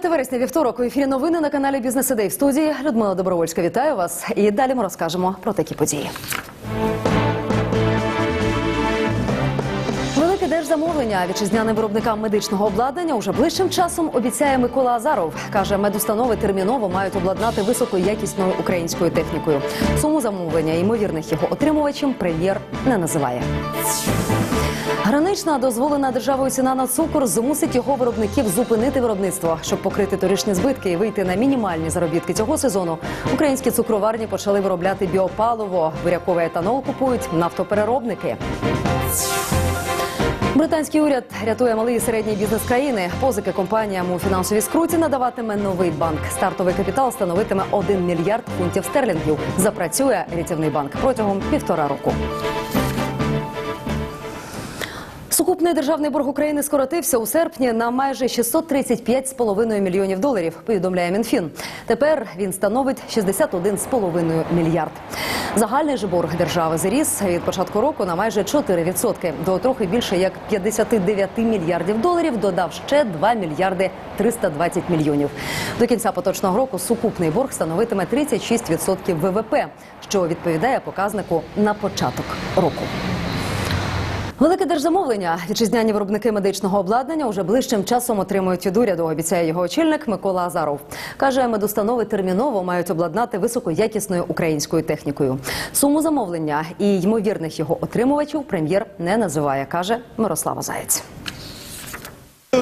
9 вересня, вівторок, у ефірі новини на каналі Бізнес Ідей в студії. Людмила Добровольська, вітаю вас. І далі ми розкажемо про такі події. Велике держзамовлення вітчизняним виробникам медичного обладнання уже ближчим часом обіцяє Микола Азаров. Каже, медустанови терміново мають обладнати високоякісною українською технікою. Суму замовлення ймовірних його отримувачів прем'єр не називає. Гранична дозволена державою ціна на цукор змусить його виробників зупинити виробництво, щоб покрити торішні збитки і вийти на мінімальні заробітки цього сезону. Українські цукроварні почали виробляти біопаливо. Виряковий етанол купують нафтопереробники. Британський уряд рятує малий і середній бізнес країни. Позики компаніям у фінансовій скруті надаватиме новий банк. Стартовий капітал становитиме 1 мільярд фунтів стерлінгів. Запрацює рятівний банк протягом півтора року. Сукупний державний борг України скоротився у серпні на майже 635,5 мільйонів доларів. Повідомляє Мінфін. Тепер він становить 61,5 мільярд. Загальний же борг держави зріс від початку року на майже 4%. До трохи більше як 59 мільярдів доларів додав ще 2 мільярди 320 мільйонів. До кінця поточного року сукупний борг становитиме 36% ВВП, що відповідає показнику на початок року. Велике держзамовлення. Вітчизняні виробники медичного обладнання уже ближчим часом отримують від уряду. Обіцяє його очільник Микола Азаров. Каже, медустанови терміново мають обладнати високоякісною українською технікою. Суму замовлення і ймовірних його отримувачів прем'єр не називає, каже Мирослава Заєць.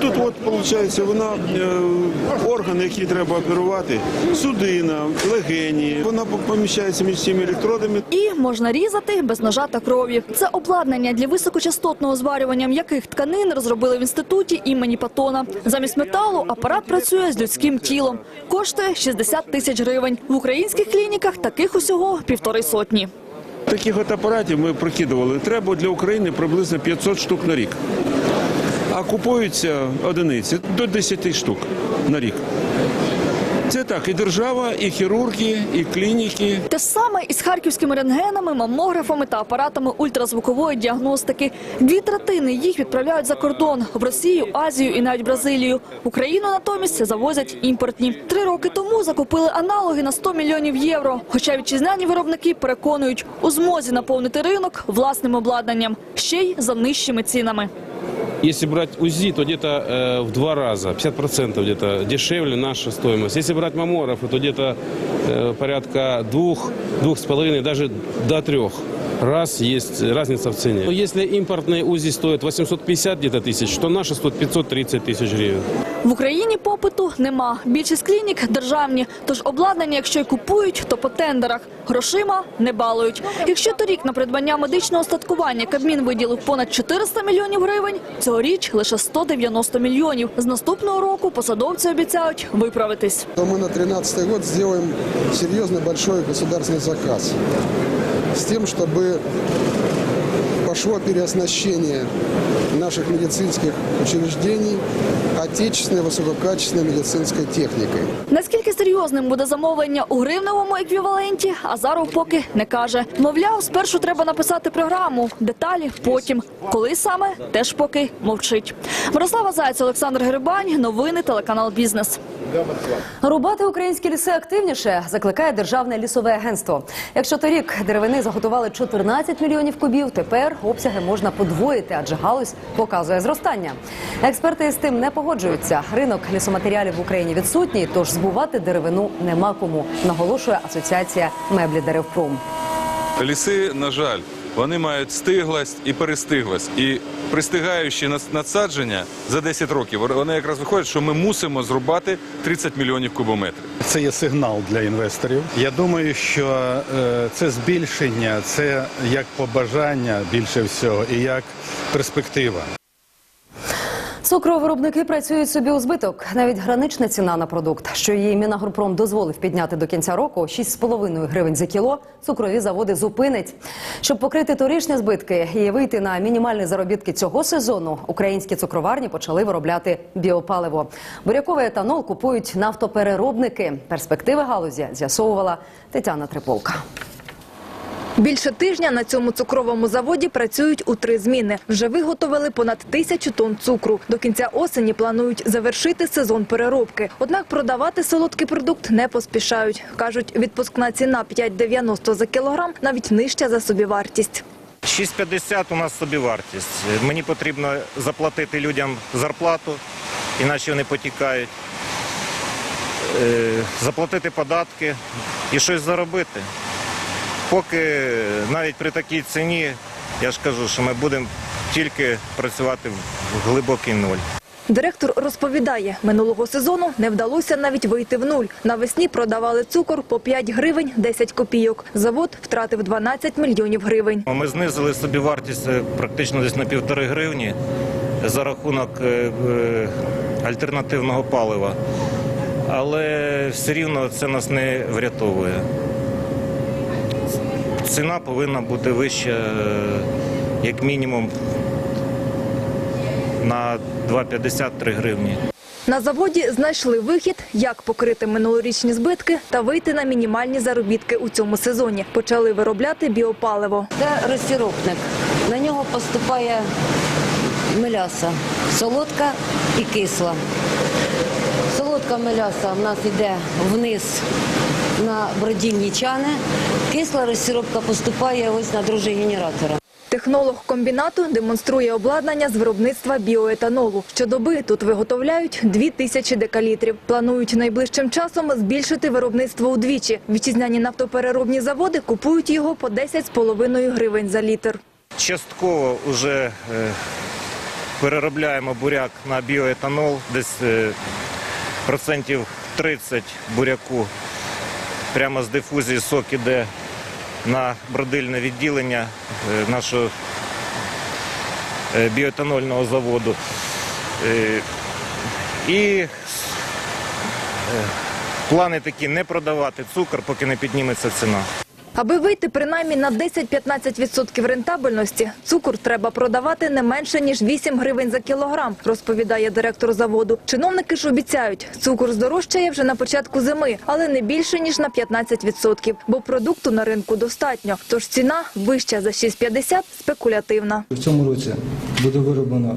Тут от виходить, вона е, органи, які треба оперувати, судина, легені. Вона поміщається між цими електродами. І можна різати без ножа та крові. Це обладнання для високочастотного зварювання м'яких тканин розробили в інституті імені Патона. Замість металу апарат працює з людським тілом. Коштує 60 тисяч гривень. В українських клініках таких усього півтори сотні. Таких от апаратів ми прокидували. Треба для України приблизно 500 штук на рік. А купуються одиниці до 10 штук на рік. Це так, і держава, і хірурги, і клініки. Те ж саме із харківськими рентгенами, мамографами та апаратами ультразвукової діагностики. Дві третини їх відправляють за кордон в Росію, Азію і навіть Бразилію. Україну натомість завозять імпортні. Три роки тому закупили аналоги на 100 мільйонів євро. Хоча вітчизняні виробники переконують у змозі наповнити ринок власним обладнанням, ще й за нижчими цінами. Если брать УЗИ, то где-то э, в два раза, 50% где-то дешевле наша стоимость. Если брать маммографы, то где-то э, порядка двух, двух с половиной, даже до трех раз есть разница в цене. Но Если импортные УЗИ стоят 850 где-то тысяч, то наши стоят 530 тысяч гривен. В Україні попиту нема. Більшість клінік державні, тож обладнання, якщо й купують, то по тендерах. Грошима не балують. Якщо торік на придбання медичного остаткування Кабмін виділив понад 400 мільйонів гривень, цьогоріч лише 190 мільйонів. З наступного року посадовці обіцяють виправитись. то мы на 2013 год сделаем серьезный большой государственный заказ с тем, чтобы пошло переоснащение наших медицинских учреждений отечественной высококачественной медицинской техникой. Наскільки серйозним буде замовлення у гривневому еквіваленті, Азаров поки не каже. Мовляв, спершу треба написати програму, деталі потім. Коли саме теж поки мовчить. Мирослава Зайць, Олександр Грибань, новини телеканал Бізнес. Рубати українські ліси активніше закликає державне лісове агентство. Якщо торік деревини заготували 14 мільйонів кубів, тепер обсяги можна подвоїти, адже галузь показує зростання. Експерти з тим не погоджуються. Ринок лісоматеріалів в Україні відсутній, тож збувати деревину нема кому. Наголошує асоціація меблі деревпром. Ліси, на жаль, вони мають стиглость і перестиглость. І пристигаючи надсадження за 10 років, вони якраз виходять, що ми мусимо зрубати 30 мільйонів кубометрів. Це є сигнал для інвесторів. Я думаю, що е, це збільшення, це як побажання більше всього і як перспектива. Цукровиробники працюють собі у збиток. Навіть гранична ціна на продукт, що її Мінагропром дозволив підняти до кінця року 6,5 гривень за кіло, цукрові заводи зупинить. Щоб покрити торішні збитки і вийти на мінімальні заробітки цього сезону, українські цукроварні почали виробляти біопаливо. Буряковий етанол купують нафтопереробники. Перспективи галузі з'ясовувала Тетяна Триполка. Більше тижня на цьому цукровому заводі працюють у три зміни. Вже виготовили понад тисячу тонн цукру. До кінця осені планують завершити сезон переробки. Однак продавати солодкий продукт не поспішають. Кажуть, відпускна ціна 5,90 за кілограм навіть нижча за собівартість. 6,50 у нас собівартість. Мені потрібно заплатити людям зарплату, іначе вони потікають. Е, Заплатити податки і щось заробити. Поки навіть при такій ціні, я ж кажу, що ми будемо тільки працювати в глибокий нуль. Директор розповідає, минулого сезону не вдалося навіть вийти в нуль. Навесні продавали цукор по 5 гривень 10 копійок. Завод втратив 12 мільйонів гривень. Ми знизили собівартість е, практично десь на півтори гривні за рахунок е, е, альтернативного палива. Але все рівно це нас не врятовує. Ціна повинна бути вища, е, як мінімум, на 2,53 гривні. На заводі знайшли вихід, як покрити минулорічні збитки та вийти на мінімальні заробітки у цьому сезоні. Почали виробляти біопаливо. Це розсіропник. На нього поступає меляса, солодка і кисла. Солодка меляса в нас йде вниз на бродільні чани. Кисла розсіропка поступає ось на дрожжі генератора. Технолог комбінату демонструє обладнання з виробництва біоетанолу. Щодоби тут виготовляють 2 тисячі декалітрів. Планують найближчим часом збільшити виробництво удвічі. Вітчизняні нафтопереробні заводи купують його по 10,5 гривень за літр. Частково вже е, переробляємо буряк на біоетанол, десь е, процентів 30 буряку прямо з дифузії сок іде на бродильне відділення е, нашого е, біоетанольного заводу. Е, І плани такі не продавати цукор, поки не підніметься ціна. Аби вийти принаймні на 10-15% рентабельності, цукор треба продавати не менше, ніж 8 гривень за кілограм, розповідає директор заводу. Чиновники ж обіцяють, цукор здорожчає вже на початку зими, але не більше, ніж на 15%, бо продукту на ринку достатньо. Тож ціна вища за 6,50 – спекулятивна. В цьому році буде вироблено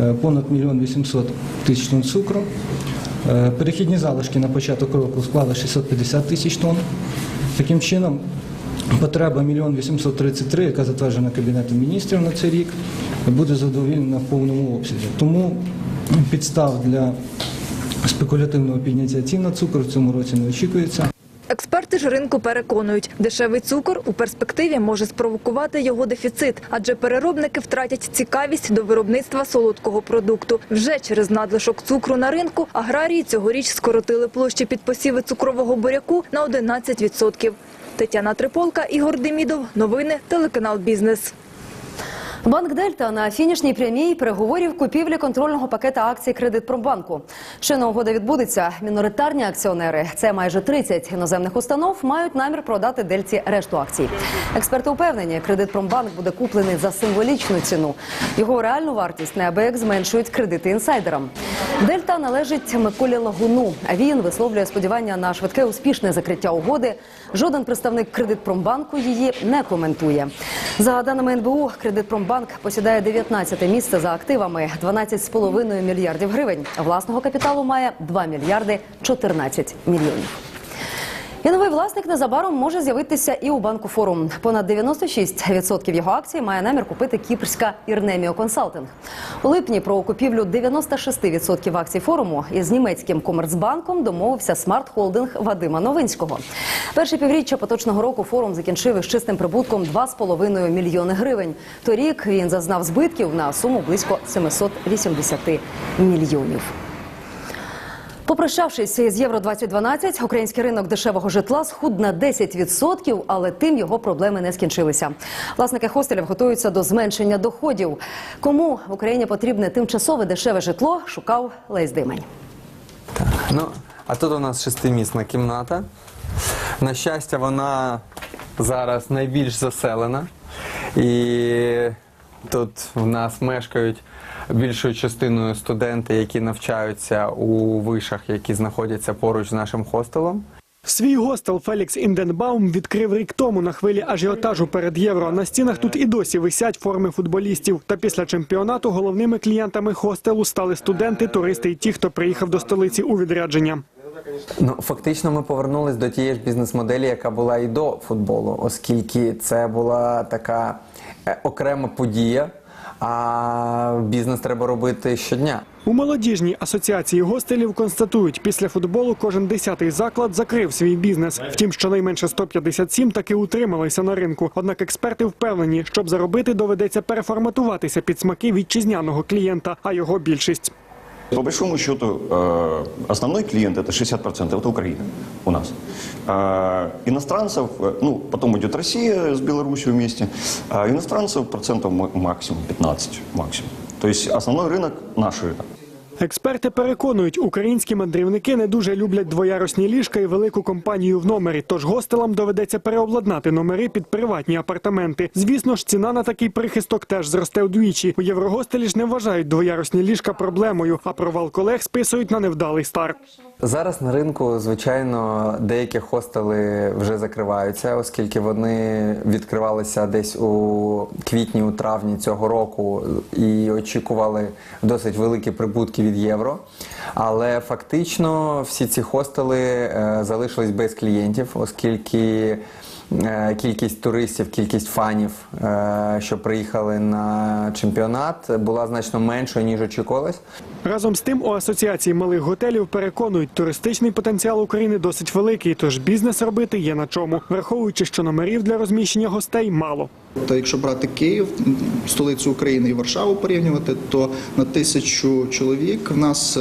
е, понад мільйон 800 тисяч тонн цукру. Е, Перехідні залишки на початок року склали 650 тисяч тонн. Таким чином, потреба 1 833, яка затверджена Кабінетом міністрів на цей рік, буде задовольнена в повному обсязі. Тому підстав для спекулятивного підняття цін на цукор в цьому році не очікується. Експерти ж ринку переконують, дешевий цукор у перспективі може спровокувати його дефіцит, адже переробники втратять цікавість до виробництва солодкого продукту. Вже через надлишок цукру на ринку аграрії цьогоріч скоротили площі під посіви цукрового буряку на 11%. Тетяна Триполка, Ігор Демідов. Новини, телеканал «Бізнес». Банк Дельта на фінішній прямій переговорів купівлі контрольного пакета акцій Кредитпромбанку. Щойно угода відбудеться. Міноритарні акціонери, це майже 30 іноземних установ, мають намір продати Дельті решту акцій. Експерти упевнені, Кредитпромбанк буде куплений за символічну ціну. Його реальну вартість неабияк зменшують кредити інсайдерам. Дельта належить Миколі Лагуну. Він висловлює сподівання на швидке успішне закриття угоди. Жоден представник Кредитпромбанку її не коментує. За даними НБУ, Кредитпромбанк посідає 19 місце за активами 12,5 мільярдів гривень. Власного капіталу має 2 мільярди 14 мільйонів. І новий власник незабаром може з'явитися і у банку форум. Понад 96% його акцій має намір купити кіпрська Ірнеміо Консалтинг. У липні про купівлю 96% акцій форуму із німецьким комерцбанком домовився смарт-холдинг Вадима Новинського. Перше півріччя поточного року форум закінчив із чистим прибутком 2,5 мільйони гривень. Торік він зазнав збитків на суму близько 780 мільйонів. Попрощавшись з Євро 2012, український ринок дешевого житла схуд на 10%, але тим його проблеми не скінчилися. Власники хостелів готуються до зменшення доходів. Кому в Україні потрібне тимчасове дешеве житло, шукав Лесь Димень. Ну, а тут у нас шестимісна кімната. На щастя, вона зараз найбільш заселена. І тут в нас мешкають більшою частиною студенти, які навчаються у вишах, які знаходяться поруч з нашим хостелом. Свій гостел Фелікс Інденбаум відкрив рік тому на хвилі ажіотажу перед євро. На стінах тут і досі висять форми футболістів. Та після чемпіонату головними клієнтами хостелу стали студенти, туристи і ті, хто приїхав до столиці у відрядження. Ну, фактично, ми повернулись до тієї ж бізнес-моделі, яка була і до футболу, оскільки це була така е, окрема подія, а бізнес треба робити щодня. У молодіжній асоціації гостелів констатують, після футболу кожен десятий заклад закрив свій бізнес. Втім, щонайменше 157 таки утрималися на ринку. Однак експерти впевнені, щоб заробити, доведеться переформатуватися під смаки вітчизняного клієнта, а його більшість. По большому счету, э, основной клиент это 60%, это Украина у нас. А иностранцев, э, ну, потом идет Россия с Беларусью вместе, а иностранцев процентов ма- максимум 15 максимум. То есть основной рынок наш рынок. Експерти переконують, українські мандрівники не дуже люблять двоярусні ліжка і велику компанію в номері. Тож гостелам доведеться переобладнати номери під приватні апартаменти. Звісно ж, ціна на такий прихисток теж зросте вдвічі. У Єврогостелі ж не вважають двоярусні ліжка проблемою, а провал колег списують на невдалий старт. Зараз на ринку, звичайно, деякі хостели вже закриваються, оскільки вони відкривалися десь у квітні, у травні цього року і очікували досить великі прибутки від євро. Але фактично всі ці хостели е, залишились без клієнтів, оскільки кількість туристів, кількість фанів, е, що приїхали на чемпіонат, була значно меншою ніж очікувалось. Разом з тим, у асоціації малих готелів переконують, туристичний потенціал України досить великий, тож бізнес робити є на чому, враховуючи, що номерів для розміщення гостей мало. Та якщо брати Київ, столицю України і Варшаву порівнювати, то на тисячу чоловік в нас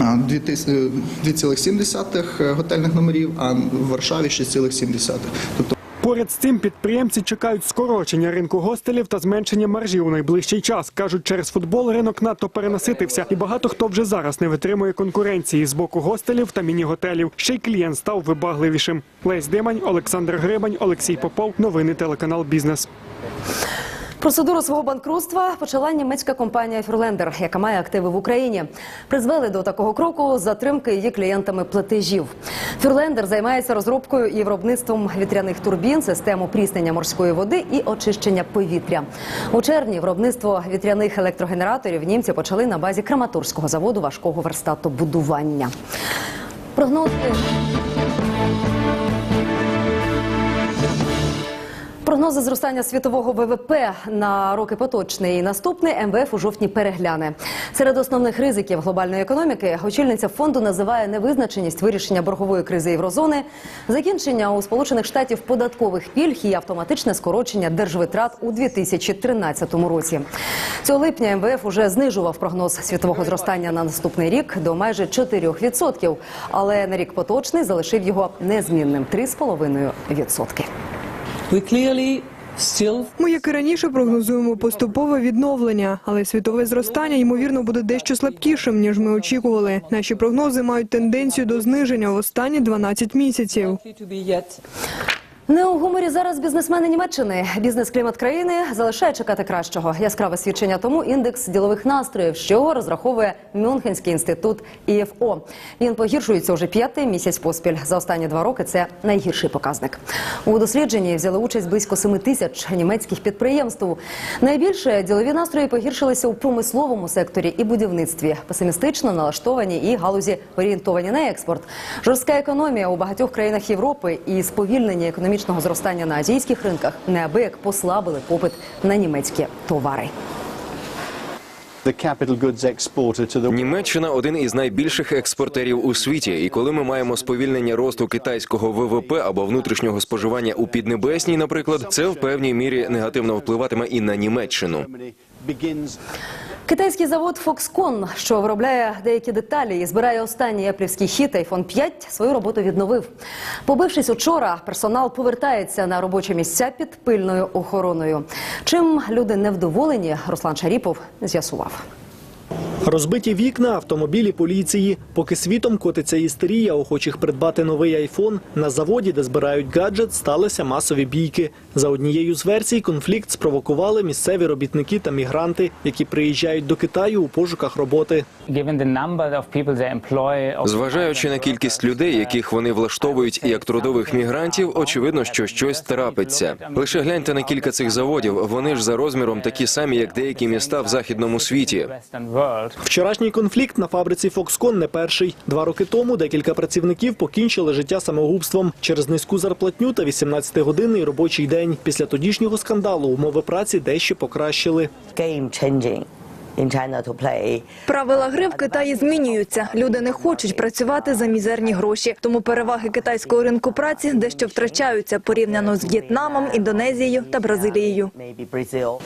е, а, дві тис- е, 2,7 готельних номерів, а в Варшаві 6,7. Тобто Поряд з цим підприємці чекають скорочення ринку гостелів та зменшення маржі у найближчий час. кажуть, через футбол ринок надто перенаситився, і багато хто вже зараз не витримує конкуренції з боку гостелів та міні-готелів. Ще й клієнт став вибагливішим. Лесь Димань, Олександр Грибань, Олексій Попов. Новини телеканал Бізнес. Процедуру свого банкрутства почала німецька компанія Фюрлендер, яка має активи в Україні. Призвели до такого кроку затримки її клієнтами платежів. Фюрлендер займається розробкою і виробництвом вітряних турбін, систем опріснення морської води і очищення повітря. У червні виробництво вітряних електрогенераторів німці почали на базі Краматорського заводу важкого верстатобудування. Прогнози. Прогнози зростання світового ВВП на роки поточний і наступний МВФ у жовтні перегляне. Серед основних ризиків глобальної економіки очільниця фонду називає невизначеність вирішення боргової кризи єврозони, закінчення у Сполучених Штатів податкових пільг і автоматичне скорочення держвитрат у 2013 році. Цього липня МВФ уже знижував прогноз світового зростання на наступний рік до майже 4%, але на рік поточний залишив його незмінним 3,5%. Ми, як і раніше, прогнозуємо поступове відновлення, але світове зростання ймовірно буде дещо слабкішим ніж ми очікували. Наші прогнози мають тенденцію до зниження в останні 12 місяців. Не у гуморі зараз бізнесмени Німеччини. Бізнес-клімат країни залишає чекати кращого. Яскраве свідчення тому індекс ділових настроїв, що розраховує Мюнхенський інститут ІФО. Він погіршується вже п'ятий місяць поспіль. За останні два роки це найгірший показник. У дослідженні взяли участь близько 7 тисяч німецьких підприємств. Найбільше ділові настрої погіршилися у промисловому секторі і будівництві. Песимістично налаштовані і галузі орієнтовані на експорт. Жорстка економія у багатьох країнах Європи і сповільнення економічного зростання на азійських ринках неабияк послабили попит на німецькі товари. Німеччина один із найбільших експортерів у світі. І коли ми маємо сповільнення росту китайського ВВП або внутрішнього споживання у Піднебесній, наприклад, це в певній мірі негативно впливатиме і на Німеччину. Китайський завод Foxconn, що виробляє деякі деталі і збирає останній еплівський хіт iPhone 5, свою роботу відновив. Побившись учора, персонал повертається на робочі місця під пильною охороною. Чим люди невдоволені, Руслан Шаріпов з'ясував. Розбиті вікна, автомобілі поліції. Поки світом котиться істерія охочих придбати новий айфон, на заводі, де збирають гаджет, сталися масові бійки. За однією з версій, конфлікт спровокували місцеві робітники та мігранти, які приїжджають до Китаю у пошуках роботи. Зважаючи на кількість людей, яких вони влаштовують як трудових мігрантів, очевидно, що щось трапиться. Лише гляньте на кілька цих заводів. Вони ж за розміром такі самі, як деякі міста в західному світі. Вчорашній конфлікт на фабриці Foxconn не перший. Два роки тому декілька працівників покінчили життя самогубством через низьку зарплатню та 18-годинний робочий день. Після тодішнього скандалу умови праці дещо покращили. Правила гри в Китаї змінюються. Люди не хочуть працювати за мізерні гроші. Тому переваги китайського ринку праці дещо втрачаються порівняно з В'єтнамом, Індонезією та Бразилією.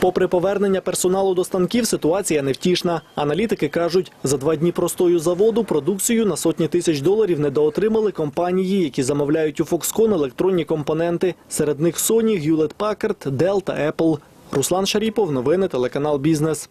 Попри повернення персоналу до станків, ситуація невтішна. Аналітики кажуть, за два дні простою заводу продукцію на сотні тисяч доларів недоотримали компанії, які замовляють у Foxconn електронні компоненти. Серед них Sony, Hewlett Packard, Dell та Apple. Руслан Шаріпов, новини, телеканал Бізнес.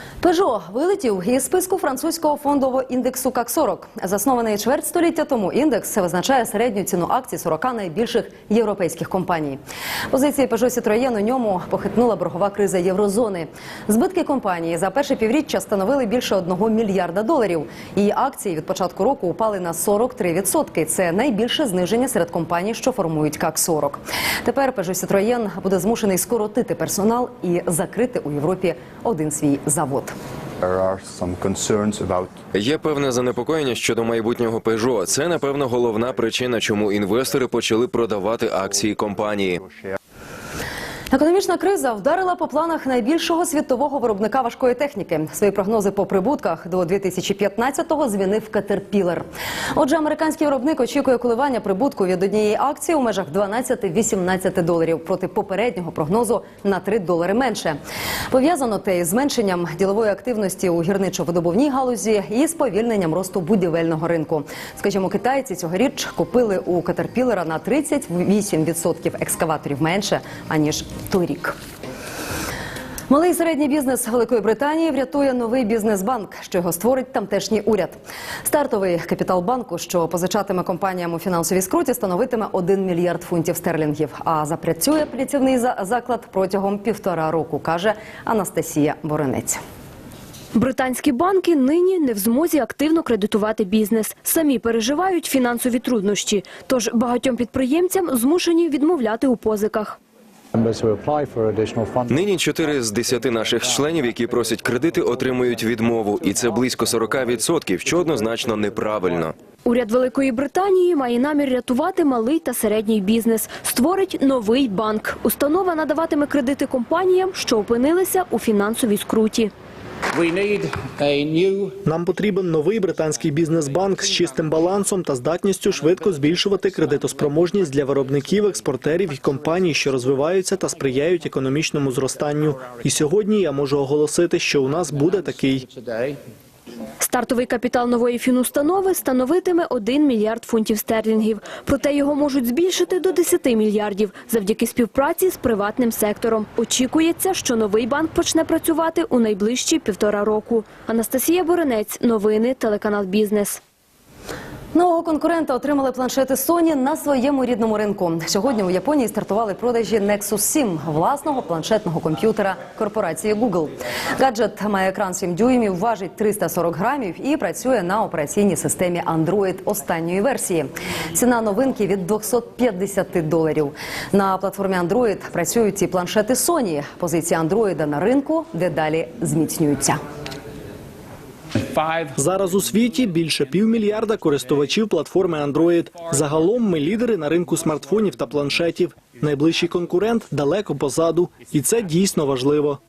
Пежо вилетів із списку французького фондового індексу КАК 40 Заснований чверть століття тому індекс визначає середню ціну акцій 40 найбільших європейських компаній. Позиції Peugeot Citroën у ньому похитнула боргова криза єврозони. Збитки компанії за перше півріччя становили більше одного мільярда доларів. Її акції від початку року упали на 43%. Це найбільше зниження серед компаній, що формують КАК 40 Тепер Peugeot Citroën буде змушений скоротити персонал і закрити у Європі один свій завод. Є певне занепокоєння щодо майбутнього Peugeot. Це напевно головна причина, чому інвестори почали продавати акції компанії. Економічна криза вдарила по планах найбільшого світового виробника важкої техніки. Свої прогнози по прибутках до 2015-го змінив Caterpillar. Отже, американський виробник очікує коливання прибутку від однієї акції у межах 12-18 доларів проти попереднього прогнозу на 3 долари менше. Пов'язано те із зменшенням ділової активності у гірничо-видобувній галузі і сповільненням росту будівельного ринку. Скажімо, китайці цьогоріч купили у Caterpillar на 38% екскаваторів менше аніж торік. Малий і середній бізнес Великої Британії врятує новий бізнес-банк, що його створить тамтешній уряд. Стартовий капітал банку, що позичатиме компаніям у фінансовій скруті, становитиме 1 мільярд фунтів стерлінгів. А запрацює плітівний за- заклад протягом півтора року, каже Анастасія Боронець. Британські банки нині не в змозі активно кредитувати бізнес. Самі переживають фінансові труднощі, тож багатьом підприємцям змушені відмовляти у позиках. Нині 4 з 10 наших членів, які просять кредити, отримують відмову, і це близько 40%, що однозначно неправильно. Уряд Великої Британії має намір рятувати малий та середній бізнес. Створить новий банк. Установа надаватиме кредити компаніям, що опинилися у фінансовій скруті. Нам потрібен новий британський бізнес-банк з чистим балансом та здатністю швидко збільшувати кредитоспроможність для виробників, експортерів і компаній, що розвиваються та сприяють економічному зростанню. І сьогодні я можу оголосити, що у нас буде такий. Стартовий капітал нової фінустанови становитиме 1 мільярд фунтів стерлінгів. Проте його можуть збільшити до 10 мільярдів завдяки співпраці з приватним сектором. Очікується, що новий банк почне працювати у найближчі півтора року. Анастасія Боренець, новини, телеканал Бізнес. Нового конкурента отримали планшети Sony на своєму рідному ринку. Сьогодні у Японії стартували продажі Nexus 7 – власного планшетного комп'ютера корпорації Google. Гаджет має екран 7 дюймів, важить 340 грамів і працює на операційній системі Android останньої версії. Ціна новинки від 250 доларів. На платформі Android працюють і планшети Sony. Позиції Android на ринку дедалі зміцнюються. Зараз у світі більше півмільярда користувачів платформи Android. Загалом ми лідери на ринку смартфонів та планшетів. Найближчий конкурент далеко позаду, і це дійсно важливо.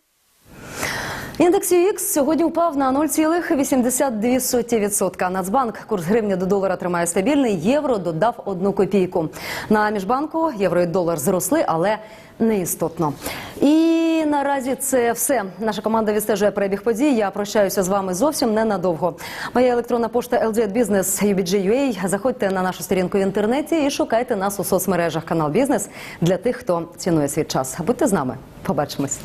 Індекс UX сьогодні впав на 0,82%. Нацбанк курс гривні до долара тримає стабільний. Євро додав одну копійку. На міжбанку євро і долар зросли, але не істотно. Наразі це все. Наша команда відстежує перебіг подій. Я прощаюся з вами зовсім ненадовго. Моя електронна пошта LZ Business UBG.UA. Заходьте на нашу сторінку в інтернеті і шукайте нас у соцмережах канал Бізнес для тих, хто цінує свій час. Будьте з нами. Побачимось.